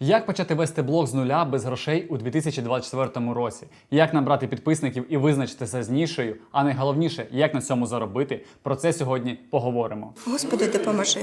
Як почати вести блог з нуля без грошей у 2024 році? Як набрати підписників і визначитися з нішею? А найголовніше, як на цьому заробити? Про це сьогодні поговоримо. Господи, допоможи.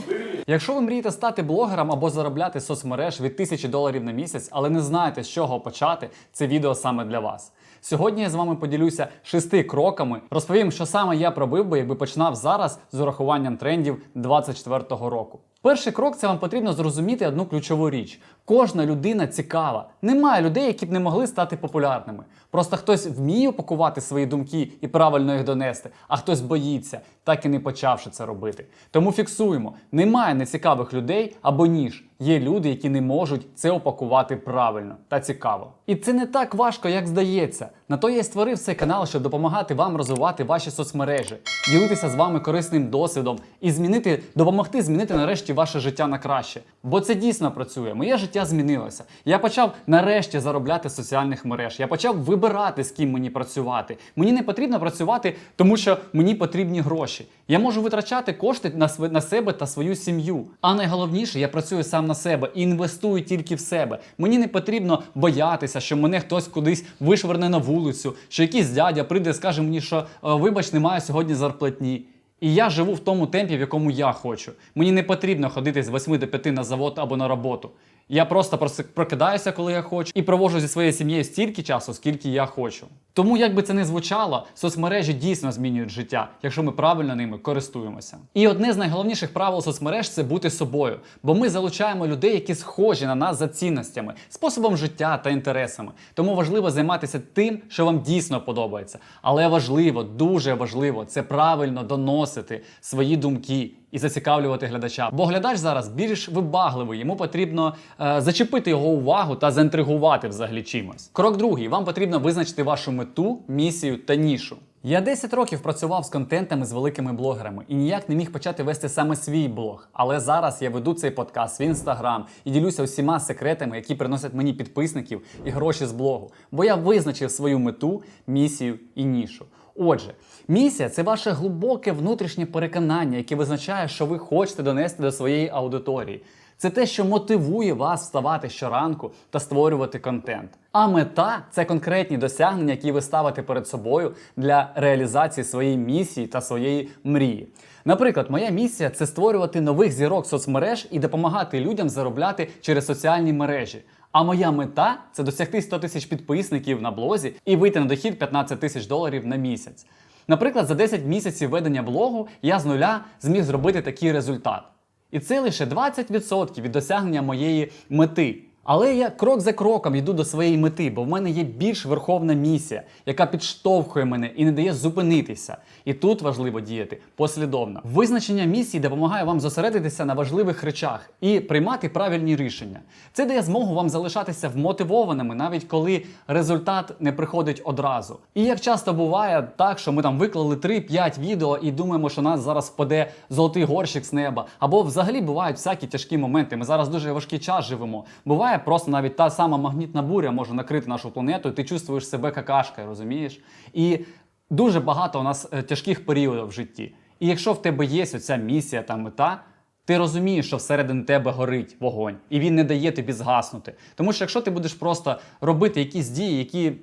Якщо ви мрієте стати блогером або заробляти з соцмереж від тисячі доларів на місяць, але не знаєте, з чого почати, це відео саме для вас. Сьогодні я з вами поділюся шести кроками, розповім, що саме я пробив би, якби починав зараз з урахуванням трендів 2024 року. Перший крок це вам потрібно зрозуміти одну ключову річ: кожна людина цікава. Немає людей, які б не могли стати популярними. Просто хтось вміє упакувати свої думки і правильно їх донести, а хтось боїться, так і не почавши це робити. Тому фіксуємо: немає нецікавих людей або ніж. Є люди, які не можуть це упакувати правильно та цікаво. І це не так важко, як здається. На то я й створив цей канал, щоб допомагати вам розвивати ваші соцмережі, ділитися з вами корисним досвідом і змінити, допомогти змінити нарешті ваше життя на краще. Бо це дійсно працює. Моє життя змінилося. Я почав нарешті заробляти з соціальних мереж. Я почав вибирати, з ким мені працювати. Мені не потрібно працювати, тому що мені потрібні гроші. Я можу витрачати кошти на на себе та свою сім'ю. А найголовніше, я працюю сам на себе і інвестую тільки в себе. Мені не потрібно боятися, що мене хтось кудись вишверне на вулицю, що якийсь дядя прийде і скаже мені, що «Е, вибач, немає сьогодні зарплатні. І я живу в тому темпі, в якому я хочу. Мені не потрібно ходити з 8 до 5 на завод або на роботу. Я просто прос- прокидаюся, коли я хочу, і проводжу зі своєю сім'єю стільки часу, скільки я хочу. Тому, як би це не звучало, соцмережі дійсно змінюють життя, якщо ми правильно ними користуємося. І одне з найголовніших правил соцмереж це бути собою, бо ми залучаємо людей, які схожі на нас за цінностями, способом життя та інтересами. Тому важливо займатися тим, що вам дійсно подобається. Але важливо, дуже важливо, це правильно доносити свої думки і зацікавлювати глядача. Бо глядач зараз більш вибагливий, йому потрібно е, зачепити його увагу та заінтригувати взагалі чимось. Крок другий: вам потрібно визначити вашу мету, місію та нішу. Я 10 років працював з контентами з великими блогерами і ніяк не міг почати вести саме свій блог. Але зараз я веду цей подкаст в інстаграм і ділюся усіма секретами, які приносять мені підписників і гроші з блогу. Бо я визначив свою мету, місію і нішу. Отже, місія це ваше глибоке внутрішнє переконання, яке визначає, що ви хочете донести до своєї аудиторії. Це те, що мотивує вас вставати щоранку та створювати контент. А мета це конкретні досягнення, які ви ставите перед собою для реалізації своєї місії та своєї мрії. Наприклад, моя місія це створювати нових зірок соцмереж і допомагати людям заробляти через соціальні мережі. А моя мета це досягти 100 тисяч підписників на блозі і вийти на дохід 15 тисяч доларів на місяць. Наприклад, за 10 місяців ведення блогу я з нуля зміг зробити такий результат. І це лише 20% від досягнення моєї мети. Але я крок за кроком йду до своєї мети, бо в мене є більш верховна місія, яка підштовхує мене і не дає зупинитися. І тут важливо діяти послідовно. Визначення місії допомагає вам зосередитися на важливих речах і приймати правильні рішення. Це дає змогу вам залишатися вмотивованими, навіть коли результат не приходить одразу. І як часто буває так, що ми там виклали 3-5 відео і думаємо, що нас зараз впаде золотий горщик з неба. Або взагалі бувають всякі тяжкі моменти. Ми зараз дуже важкий час живемо. Буває просто навіть та сама магнітна буря може накрити нашу планету, і ти чувствуєш себе какашкою, розумієш? І дуже багато у нас е, тяжких періодів в житті. І якщо в тебе є оця місія та мета, ти розумієш, що всередині тебе горить вогонь, і він не дає тобі згаснути. Тому що якщо ти будеш просто робити якісь дії, які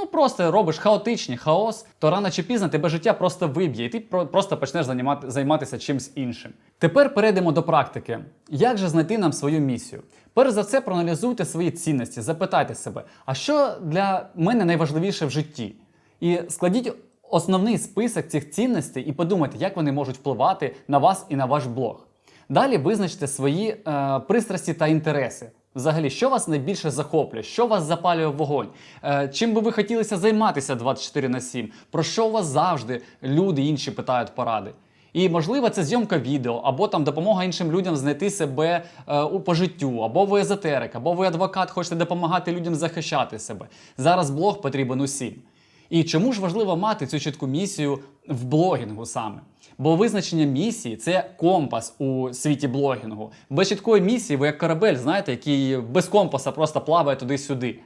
ну просто робиш хаотичні, хаос, то рано чи пізно тебе життя просто виб'є, і ти просто почнеш займати, займатися чимсь іншим. Тепер перейдемо до практики. Як же знайти нам свою місію? Перш за все, проаналізуйте свої цінності, запитайте себе, а що для мене найважливіше в житті? І складіть основний список цих цінностей і подумайте, як вони можуть впливати на вас і на ваш блог. Далі визначте свої е, пристрасті та інтереси. Взагалі, що вас найбільше захоплює, що вас запалює вогонь, е, чим би ви хотілося займатися 24 на 7, про що у вас завжди люди інші питають поради. І можливо, це зйомка відео, або там допомога іншим людям знайти себе е, у по життю, або ви езотерик, або ви адвокат, хочете допомагати людям захищати себе. Зараз блог потрібен усім. І чому ж важливо мати цю чітку місію в блогінгу саме? Бо визначення місії це компас у світі блогінгу. Без чіткої місії ви як корабель, знаєте, який без компаса просто плаває туди-сюди.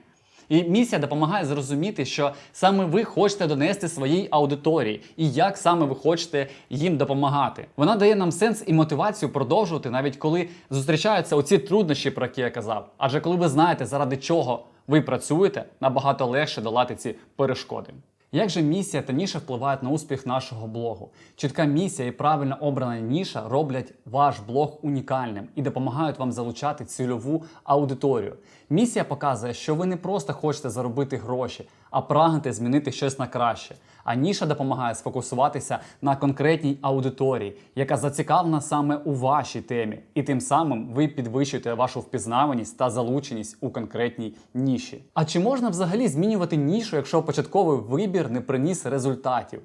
І місія допомагає зрозуміти, що саме ви хочете донести своїй аудиторії і як саме ви хочете їм допомагати. Вона дає нам сенс і мотивацію продовжувати, навіть коли зустрічаються оці труднощі, про які я казав. Адже коли ви знаєте, заради чого ви працюєте, набагато легше долати ці перешкоди. Як же місія та ніша впливають на успіх нашого блогу? Чітка місія і правильно обрана ніша роблять ваш блог унікальним і допомагають вам залучати цільову аудиторію. Місія показує, що ви не просто хочете заробити гроші, а прагнете змінити щось на краще. А ніша допомагає сфокусуватися на конкретній аудиторії, яка зацікавлена саме у вашій темі, і тим самим ви підвищуєте вашу впізнаваність та залученість у конкретній ніші. А чи можна взагалі змінювати нішу, якщо початковий вибір не приніс результатів?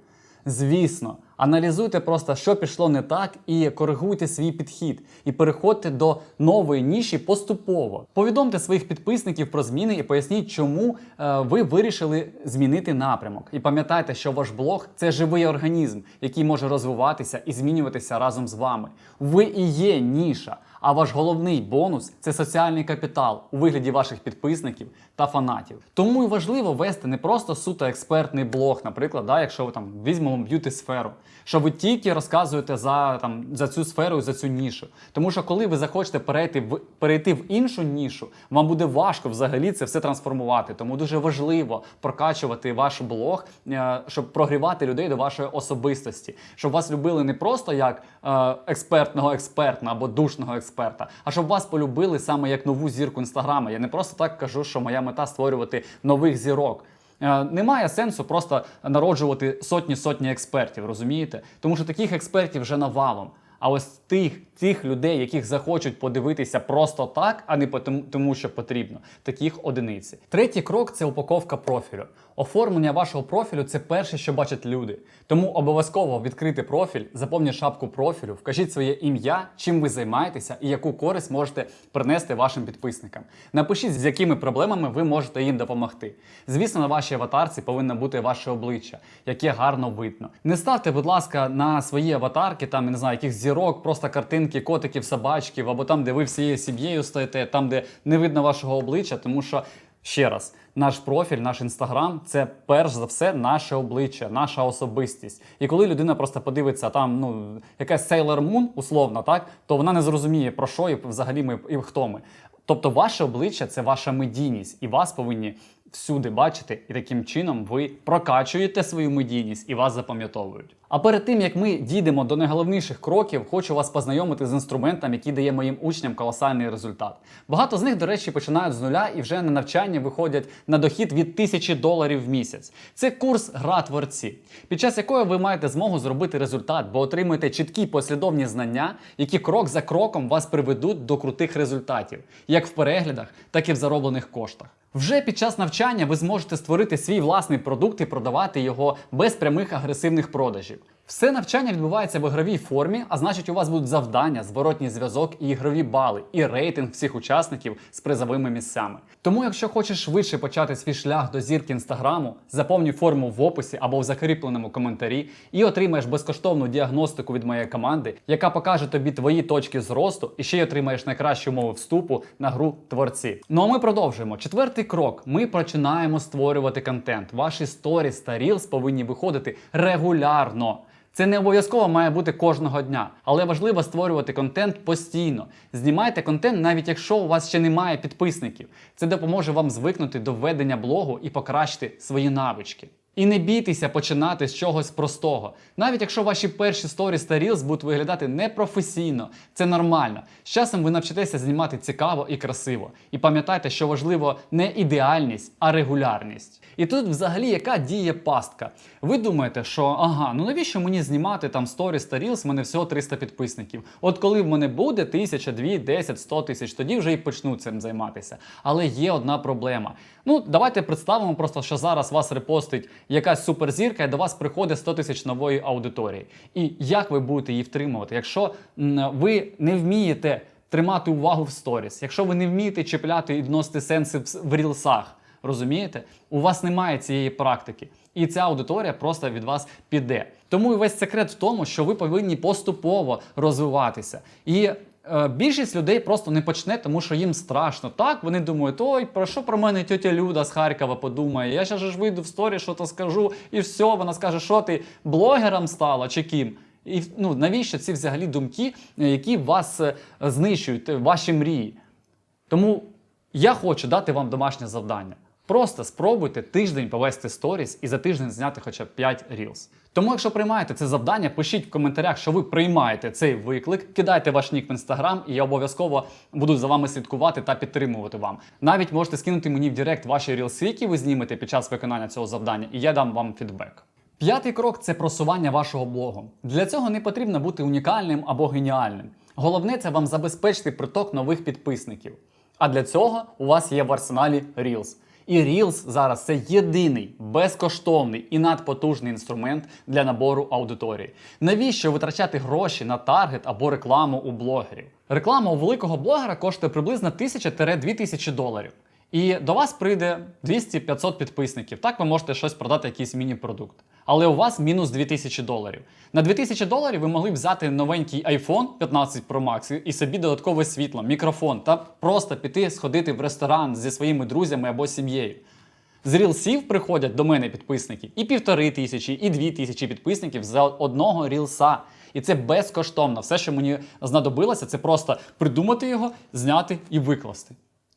Звісно, аналізуйте просто, що пішло не так, і коригуйте свій підхід, і переходьте до нової ніші поступово. Повідомте своїх підписників про зміни і поясніть, чому е, ви вирішили змінити напрямок. І пам'ятайте, що ваш блог це живий організм, який може розвиватися і змінюватися разом з вами. Ви і є ніша. А ваш головний бонус це соціальний капітал у вигляді ваших підписників та фанатів. Тому і важливо вести не просто суто експертний блог, наприклад, да, якщо ви там візьмемо б'юті сферу, що ви тільки розказуєте за там за цю сферу і за цю нішу. Тому що коли ви захочете перейти в перейти в іншу нішу, вам буде важко взагалі це все трансформувати. Тому дуже важливо прокачувати ваш блог, е, щоб прогрівати людей до вашої особистості, щоб вас любили не просто як е, експертного експерта або душного експерта, а щоб вас полюбили саме як нову зірку інстаграма. Я не просто так кажу, що моя мета створювати нових зірок. Е, Немає сенсу просто народжувати сотні сотні експертів, розумієте? Тому що таких експертів вже навалом. А ось тих, тих людей, яких захочуть подивитися просто так, а не тому, що потрібно, таких одиниці. Третій крок це упаковка профілю. Оформлення вашого профілю це перше, що бачать люди. Тому обов'язково відкрити профіль, заповніть шапку профілю, вкажіть своє ім'я, чим ви займаєтеся і яку користь можете принести вашим підписникам. Напишіть, з якими проблемами ви можете їм допомогти. Звісно, на вашій аватарці повинно бути ваше обличчя, яке гарно видно. Не ставте, будь ласка, на свої аватарки, там я не знаю, яких зірок, просто картинки котиків, собачків, або там, де ви всією сім'єю стоїте, там, де не видно вашого обличчя, тому що. Ще раз, наш профіль, наш інстаграм це перш за все наше обличчя, наша особистість. І коли людина просто подивиться там, ну якась Sailor Moon, условно, так то вона не зрозуміє про що і взагалі ми і хто ми. Тобто, ваше обличчя це ваша медійність, і вас повинні всюди бачити, і таким чином ви прокачуєте свою медійність і вас запам'ятовують. А перед тим як ми дійдемо до найголовніших кроків, хочу вас познайомити з інструментом, який дає моїм учням колосальний результат. Багато з них, до речі, починають з нуля і вже на навчання виходять на дохід від тисячі доларів в місяць. Це курс Гра творці, під час якої ви маєте змогу зробити результат, бо отримуєте чіткі послідовні знання, які крок за кроком вас приведуть до крутих результатів, як в переглядах, так і в зароблених коштах. Вже під час навчання ви зможете створити свій власний продукт і продавати його без прямих агресивних продажів. Все навчання відбувається в ігровій формі, а значить, у вас будуть завдання, зворотній зв'язок і ігрові бали, і рейтинг всіх учасників з призовими місцями. Тому, якщо хочеш швидше почати свій шлях до зірки інстаграму, заповнюй форму в описі або в закріпленому коментарі і отримаєш безкоштовну діагностику від моєї команди, яка покаже тобі твої точки зросту, і ще й отримаєш найкращі умови вступу на гру творці. Ну а ми продовжуємо. Четвертий крок: ми починаємо створювати контент. Ваші сторіс та рілс повинні виходити регулярно. Це не обов'язково має бути кожного дня, але важливо створювати контент постійно. Знімайте контент, навіть якщо у вас ще немає підписників. Це допоможе вам звикнути до ведення блогу і покращити свої навички. І не бійтеся починати з чогось простого. Навіть якщо ваші перші сторіс та рілз будуть виглядати непрофесійно, це нормально. З часом ви навчитеся знімати цікаво і красиво. І пам'ятайте, що важливо не ідеальність, а регулярність. І тут взагалі яка діє пастка? Ви думаєте, що ага, ну навіщо мені знімати там сторіс та рілз, в мене всього 300 підписників. От коли в мене буде 1000, 2, 10, 100 тисяч, тоді вже і почну цим займатися. Але є одна проблема. Ну, давайте представимо просто, що зараз вас репостить якась суперзірка, і до вас приходить 100 тисяч нової аудиторії. І як ви будете її втримувати, якщо ви не вмієте тримати увагу в сторіс, якщо ви не вмієте чіпляти і вносити сенси в, рілсах, розумієте? У вас немає цієї практики. І ця аудиторія просто від вас піде. Тому і весь секрет в тому, що ви повинні поступово розвиватися. І більшість людей просто не почне, тому що їм страшно. Так, вони думають, ой, про що про мене тетя Люда з Харкова подумає? Я зараз ж вийду в сторі, що то скажу, і все, вона скаже, що ти блогером стала чи ким. І ну, навіщо ці взагалі думки, е, які вас е, знищують, е, ваші мрії? Тому я хочу дати вам домашнє завдання. Просто спробуйте тиждень повести сторіс і за тиждень зняти хоча б 5 Reels. Тому, якщо приймаєте це завдання, пишіть в коментарях, що ви приймаєте цей виклик, кидайте ваш нік в інстаграм, і я обов'язково буду за вами слідкувати та підтримувати вам. Навіть можете скинути мені в Директ ваші рілси, які ви знімете під час виконання цього завдання, і я дам вам фідбек. П'ятий крок це просування вашого блогу. Для цього не потрібно бути унікальним або геніальним. Головне це вам забезпечити приток нових підписників. А для цього у вас є в арсеналі Reels. І Reels зараз це єдиний безкоштовний і надпотужний інструмент для набору аудиторії. Навіщо витрачати гроші на таргет або рекламу у блогерів? Реклама у великого блогера коштує приблизно 1000-2000 доларів. І до вас прийде 200-500 підписників. Так ви можете щось продати, якийсь міні-продукт. Але у вас мінус 2000 доларів. На 2000 доларів ви могли взяти новенький iPhone 15 Pro Max і собі додаткове світло, мікрофон та просто піти сходити в ресторан зі своїми друзями або сім'єю. З рілсів приходять до мене підписники і півтори тисячі, і дві тисячі підписників за одного рілса. І це безкоштовно. Все, що мені знадобилося, це просто придумати його, зняти і викласти.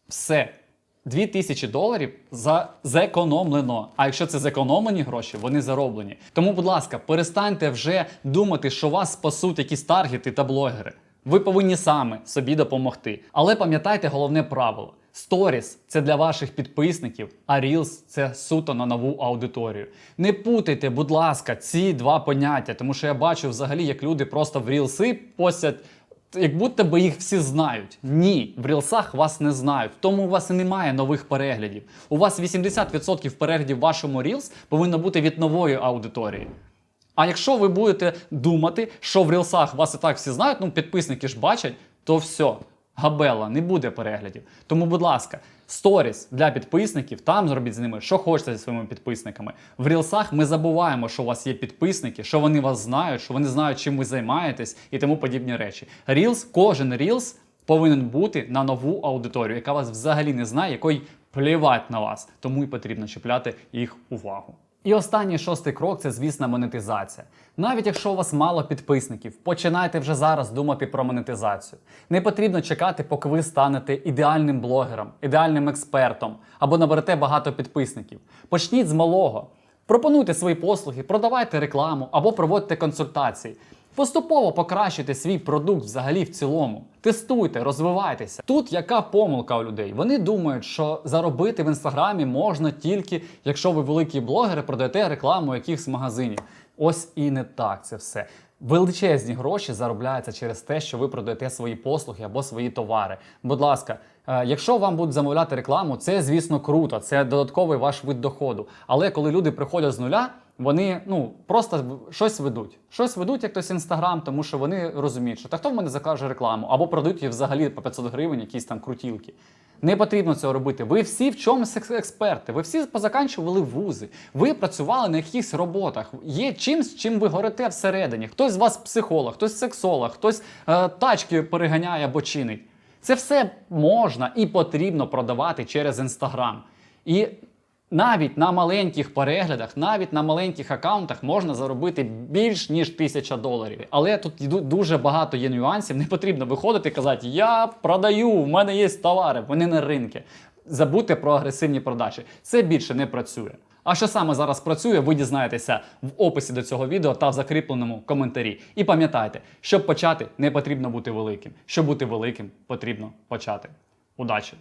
Все. 2000 доларів за зекономлено. А якщо це зекономлені гроші, вони зароблені. Тому, будь ласка, перестаньте вже думати, що вас спасуть якісь таргети та блогери. Ви повинні саме собі допомогти. Але пам'ятайте головне правило: Сторіс це для ваших підписників, а Reels – це суто на нову аудиторію. Не путайте, будь ласка, ці два поняття, тому що я бачу взагалі, як люди просто в рілси постять як будто би їх всі знають. Ні, в рілсах вас не знають, тому у вас і немає нових переглядів. У вас 80% переглядів в вашому рілс повинно бути від нової аудиторії. А якщо ви будете думати, що в рілсах вас і так всі знають, ну підписники ж бачать, то все, габела, не буде переглядів. Тому, будь ласка, сторіс для підписників, там зробіть з ними, що хочете зі своїми підписниками. В рілсах ми забуваємо, що у вас є підписники, що вони вас знають, що вони знають, чим ви займаєтесь і тому подібні речі. Рілс, кожен рілс повинен бути на нову аудиторію, яка вас взагалі не знає, якої плівать на вас, тому і потрібно чіпляти їх увагу. І останній шостий крок це, звісно, монетизація. Навіть якщо у вас мало підписників, починайте вже зараз думати про монетизацію. Не потрібно чекати, поки ви станете ідеальним блогером, ідеальним експертом або наберете багато підписників. Почніть з малого. Пропонуйте свої послуги, продавайте рекламу або проводьте консультації. Поступово покращуйте свій продукт взагалі в цілому. Тестуйте, розвивайтеся. Тут яка помилка у людей? Вони думають, що заробити в інстаграмі можна тільки, якщо ви великий блогер і продаєте рекламу якихось магазинів. Ось і не так це все. Величезні гроші заробляються через те, що ви продаєте свої послуги або свої товари. Будь ласка, е, якщо вам будуть замовляти рекламу, це звісно круто, це додатковий ваш вид доходу. Але коли люди приходять з нуля, вони ну просто щось ведуть. Щось ведуть, як хтось інстаграм, тому що вони розуміють, що та хто в мене закаже рекламу, або продають її взагалі по 500 гривень, якісь там крутілки. Не потрібно цього робити. Ви всі в чомусь екс- експерти. Ви всі позаканчували вузи. Ви працювали на якихось роботах. Є чимсь, чим ви горите всередині. Хтось з вас психолог, хтось сексолог, хтось е, тачки переганяє або чинить. Це все можна і потрібно продавати через інстаграм. І навіть на маленьких переглядах, навіть на маленьких аккаунтах можна заробити більш ніж тисяча доларів. Але тут дуже багато є нюансів. Не потрібно виходити і казати, я продаю, в мене є товари, вони на ринки. Забудьте про агресивні продажі. Це більше не працює. А що саме зараз працює, ви дізнаєтеся в описі до цього відео та в закріпленому коментарі. І пам'ятайте, щоб почати, не потрібно бути великим. Щоб бути великим, потрібно почати. Удачі!